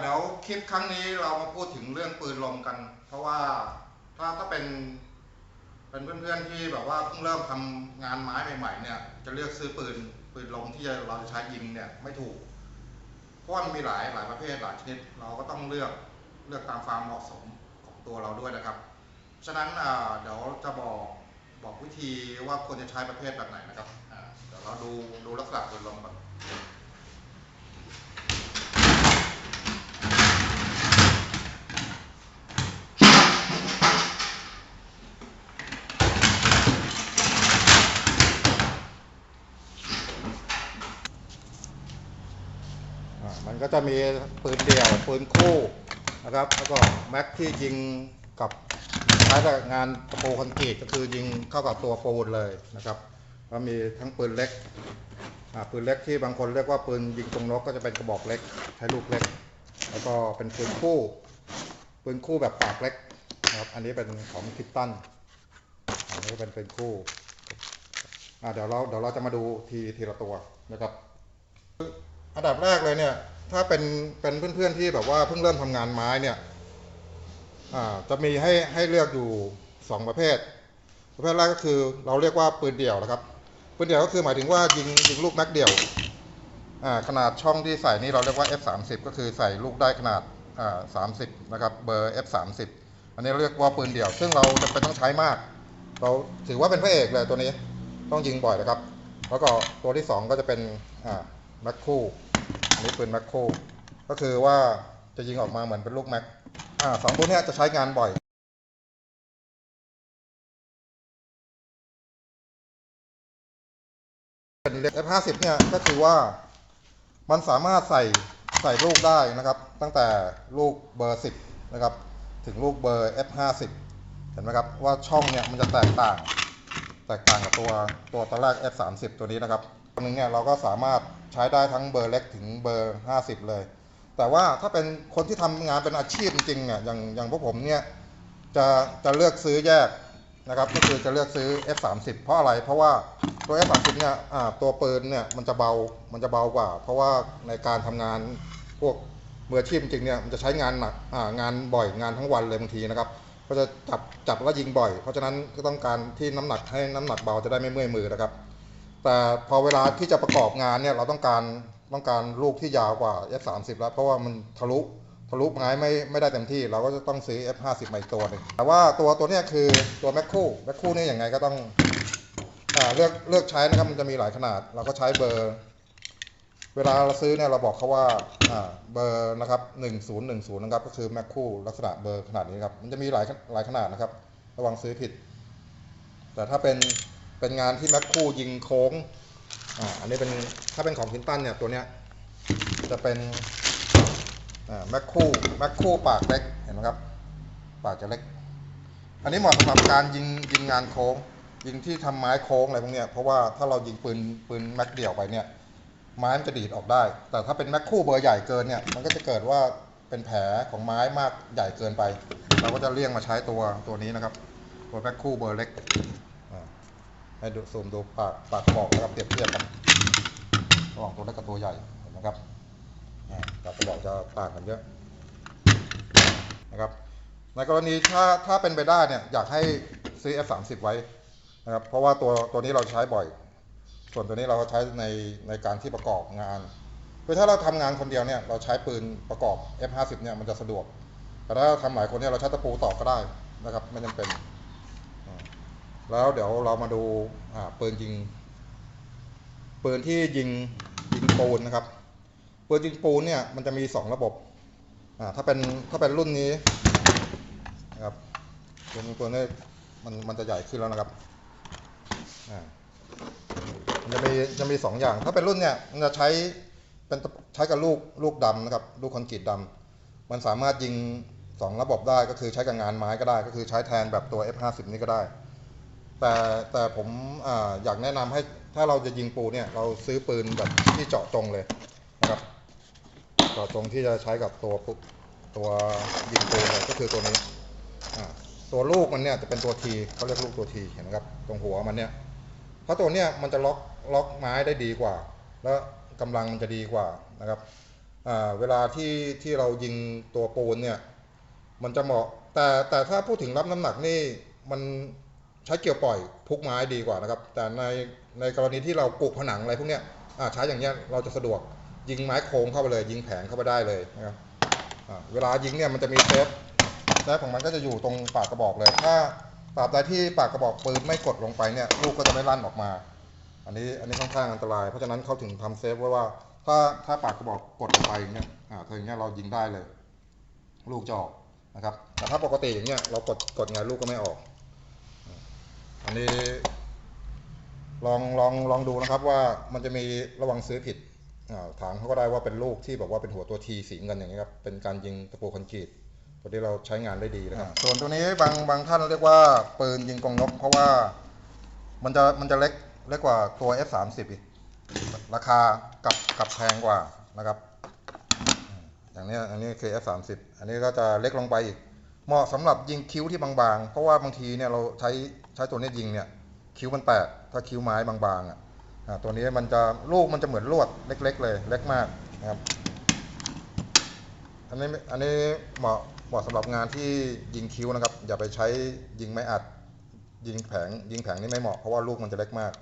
เดี๋ยวคลิปครั้งนี้เรามาพูดถึงเรื่องปืนลมกัน เพราะว่าถ้าถ้าเป็น เป็นเพื่อนๆที่แบบว่าเพิ่งเริ่มทำงานไม้ใหม่ๆเนี่ย จะเลือกซื้อปืนปืนลมที่เราจะใช้ยิงเนี่ยไม่ถูก เพราะมันมีหลายหลายประเภทหลายชนิด เราก็ต้องเลือกเลือกตามความเหมาะสมของตัวเราด้วยนะครับ ฉะนั้นเดี๋ยวจะบอกบอกวิธีว่าควรจะใช้ประเภทแบบไหนนะครับเดี๋ยวเราดูดูลักษณะปืนลมก่อน ก็จะมีปืนเดี่ยวปืนคู่นะครับ แล้วก็แม็กที่ยิงกับใช้กับงานตะปูคอนกรีตก็คือยิงเข้ากับตัวปูนเลยนะครับแล้วมีทั้งปืนเล็กปืนเล็กที่บางคนเรียกว่าปืนยิงตรงนกก็จะเป็นกระบอกเล็กใช้ลูกเล็ก แล้วก็เป็นปืนคู่ปืนคู่แบบปากเล็กนะครับอันนี้เป็นของคิตตันอันนี้เป็นปืนคู่เดี๋ยวเราเดี๋ยวเราจะมาดูทีทีละตัวนะครับอันดับแรกเลยเนี่ย ถ้าเป็นเป็นเพื่อนๆที่แบบว่าเพิ่งเริ่มทำงานไม้เนี่ยอ่าจะมีให้ให้เลือกอยู่สองประเภท ประเภทแรกก็คือเราเรียกว่าปืนเดี่ยวนะครับ ปืนเดี่ยวก็คือหมายถึงว่ายิงยิงลูกแม็กเดี่ยวอ่าขนาดช่องที่ใส่นี่เราเรียกว่า F30 ก็คือใส่ลูกได้ขนาดอ่า30นะครับเบอร์ F30 อันนี้เรียกว่าปืนเดี่ยว ซึ่งเราจะเป็นต้องใช้มาก เราถือว่าเป็นพระเอกเลยตัวนี้ต้องยิงบ่อยนะครับ แล้วก็ตัวที่สองก็จะเป็นอ่าแม็กคู่ อันนี้ปืนแม็กโคก็คือว่าจะยิงออกมาเหมือนเป็นลูกแม็กอ่าสองตัวนี้จะใช้งานบ่อยเป็นเล็ก F50 เนี่ยก็คือว่ามันสามารถใส่ใส่ลูกได้นะครับ ตั้งแต่ลูกเบอร์ 10 นะครับ ถึงลูกเบอร์ F50 เห็นไหมครับว่าช่องเนี่ยมันจะแตกต่าง แตกต่างกับตัวตัวตอนแรก F30 ตัวนี้นะครับ หนึงเนี่ยเราก็สามารถใช้ได้ทั้งเบอร์เล็กถึงเบอร์ 50 เลย แต่ว่าถ้าเป็นคนที่ทำงานเป็นอาชีพจริงๆเนี่ยอย่างอย่างพวกผมเนี่ยจะจะเลือกซื้อแยกนะครับก็คือจะเลือกซื้อ F30 เพราะอะไรเพราะว่าตัว F30 เนี่ยตัวปืนเนี่ยมันจะเบามันจะเบากว่า เพราะว่าในการทำงานพวกมืออาชีพจริงเนี่ยมันจะใช้งานหนักงานบ่อยงานทั้งวันเลยบางทีนะครับก็จะจับจับแล้วยิงบ่อย เพราะฉะนั้นก็ต้องการที่น้ำหนักให้น้ำหนักเบาจะได้ไม่เมื่อยมือนะครับ แต่พอเวลาที่จะประกอบงานเนี่ยเราต้องการต้องการลูกที่ยาวกว่า F30 แล้ว เพราะว่ามันทะลุทะลุไม้ไม่ไม่ได้เต็มที่ เราก็จะต้องซื้อ F50 มาอีกตัวหนึ่งแต่ว่าตัวตัวเนี้ยคือตัวแมคคู่แมคคู่นี่ยังไงก็ต้องอ่าเลือกเลือกใช้นะครับมันจะมีหลายขนาด เราก็ใช้เบอร์ เวลาเราซื้อเนี่ยเราบอกเขาว่าอ่าเบอร์นะครับ1010นะครับก็คือแมคคู่ลักษณะเบอร์ขนาดนี้ครับมันจะมีหลายหลายขนาดนะครับ ระวังซื้อผิด แต่ถ้าเป็น เป็นงานที่แมคคู่ยิงโค้งอ่าอันนี้เป็นถ้าเป็นของคินตันเนี่ยตัวเนี้ยจะเป็นอ่าแมคคู่แมคคู่ปากเล็กเห็นไหมครับ ปากจะเล็ก อันนี้เหมาะสำหรับการยิงยิงงานโค้ง ยิงที่ทำไม้โค้งอะไรพวกเนี้ยเพราะว่าถ้าเรายิงปืนปืนแม็กเดี่ยวไปเนี่ยไม้มันจะดีดออกได้ แต่ถ้าเป็นแม็กคู่เบอร์ใหญ่เกินเนี่ยมันก็จะเกิดว่าเป็นแผลของไม้มากใหญ่เกินไป เราก็จะเลี่ยงมาใช้ตัวตัวนี้นะครับตัวแม็กคู่เบอร์เล็ก ให้ดูซูมดูปากปากกระบอกแล้วก็เปรียบเทียบกันระหว่างตัวเล็กกับตัวใหญ่เห็นไหมครับปากกระบอกจะต่างกันเยอะนะครับ ในกรณีถ้าถ้าเป็นไปได้เนี่ยอยากให้ซื้อ F30 ไว้นะครับ เพราะว่าตัวตัวนี้เราใช้บ่อย ส่วนตัวนี้เราก็ใช้ในในการที่ประกอบงานคือถ้าเราทำงานคนเดียวเนี่ยเราใช้ปืนประกอบ F50 เนี่ยมันจะสะดวก แต่ถ้าทำหลายคนเนี่ยเราใช้ตะปูตอกก็ได้นะครับไม่จำเป็น แล้วเดี๋ยวเรามาดูปืนยิงปืนที่ยิงยิงปูนนะครับปืนยิงปูนเนี่ยมันจะมีสองระบบถ้าเป็นถ้าเป็นรุ่นนี้นะครับปืนยิงปูนเนี่ยมันมันจะใหญ่ขึ้นแล้วนะครับมันจะมีจะมีสองอย่าง ถ้าเป็นรุ่นเนี่ยมันจะใช้เป็นใช้กับลูกลูกดำนะครับลูกคอนกรีตดำมันสามารถยิงสองระบบได้ก็คือใช้กับงานไม้ก็ได้ ก็คือใช้แทนแบบตัว F50 นี่ก็ได้ แต่แต่ผมออยากแนะนำให้ถ้าเราจะยิงปูเนี่ย เราซื้อปืนแบบที่เจาะจงเลยนะครับเจาะจงที่จะใช้กับตัวตัวยิงปูเลยก็คือตัวนี้ตัวลูกมันเนี่ยจะเป็นตัวทีเขาเรียกลูกตัวทีเห็นไหมครับ ตรงหัวมันเนี่ยเพราะตัวเนี้ยมันจะล็อกล็อกไม้ได้ดีกว่า แล้วกำลังมันจะดีกว่านะครับเวลาที่ที่เรายิงตัวปูนเนี่ย มันจะเหมาะ แต่แต่ถ้าพูดถึงรับน้ำหนักนี่มัน ใช้เกี่ยวปล่อยพุกไม้ดีกว่านะครับ แต่ในในกรณีที่เราปลูกผนังอะไรพวกเนี้ยใช้อย่างเงี้ยเราจะสะดวกยิงไม้โค้งเข้าไปเลย ยิงแผงเข้าไปได้เลยนะครับเวลายิงเนี่ยมันจะมีเซฟเซฟของมันก็จะอยู่ตรงปากกระบอกเลย ถ้าตราบใดที่ปากกระบอกปืนไม่กดลงไปเนี่ยลูกก็จะไม่ลั่นออกมา อันนี้อันนี้ค่อนข้างอันตราย เพราะฉะนั้นเขาถึงทำเซฟไว้ว่า ถ้าถ้าปากกระบอกกดลงไปอย่างเงี้ยอ่าถ้าอย่างเงี้ยเรายิงได้เลย ลูกจะออกนะครับแต่ถ้าปกติอย่างเงี้ยเรากดกดไงลูกก็ไม่ออก อันนี้ ลองลองลองดูนะครับว่ามันจะมีระวังซื้อผิดถามเขาก็ได้ว่าเป็นลูกที่แบบว่าเป็นหัวตัวทีสีเงินอย่างนี้ครับ เป็นการยิงตะปูคอนกรีตตัวที่เราใช้งานได้ดีนะครับ ส่วนตัวนี้บางบางท่านเรียกว่าปืนยิงกองนก เพราะว่ามันจะมันจะเล็กเล็กกว่าตัว F30 อีก ราคากับกับแพงกว่านะครับ อย่างนี้อันนี้คือ F30 อันนี้ก็จะเล็กลงไปอีก เหมาะสำหรับยิงคิ้วที่บางๆ เพราะว่าบางทีเนี่ยเราใช้ใช้ตัวนี้ยิงเนี่ยคิ้วมันแตกถ้าคิ้วไม้บางๆอะตัวนี้มันจะลูกมันจะเหมือนลวดเล็ก ๆ เลยเล็กมากนะครับอันนี้อันนี้เหมาะเหมาะสำหรับงานที่ยิงคิ้วนะครับ อย่าไปใช้ยิงไม้อัด ยิงแผงยิงแผงนี่ไม่เหมาะเพราะว่าลูกมันจะเล็กมาก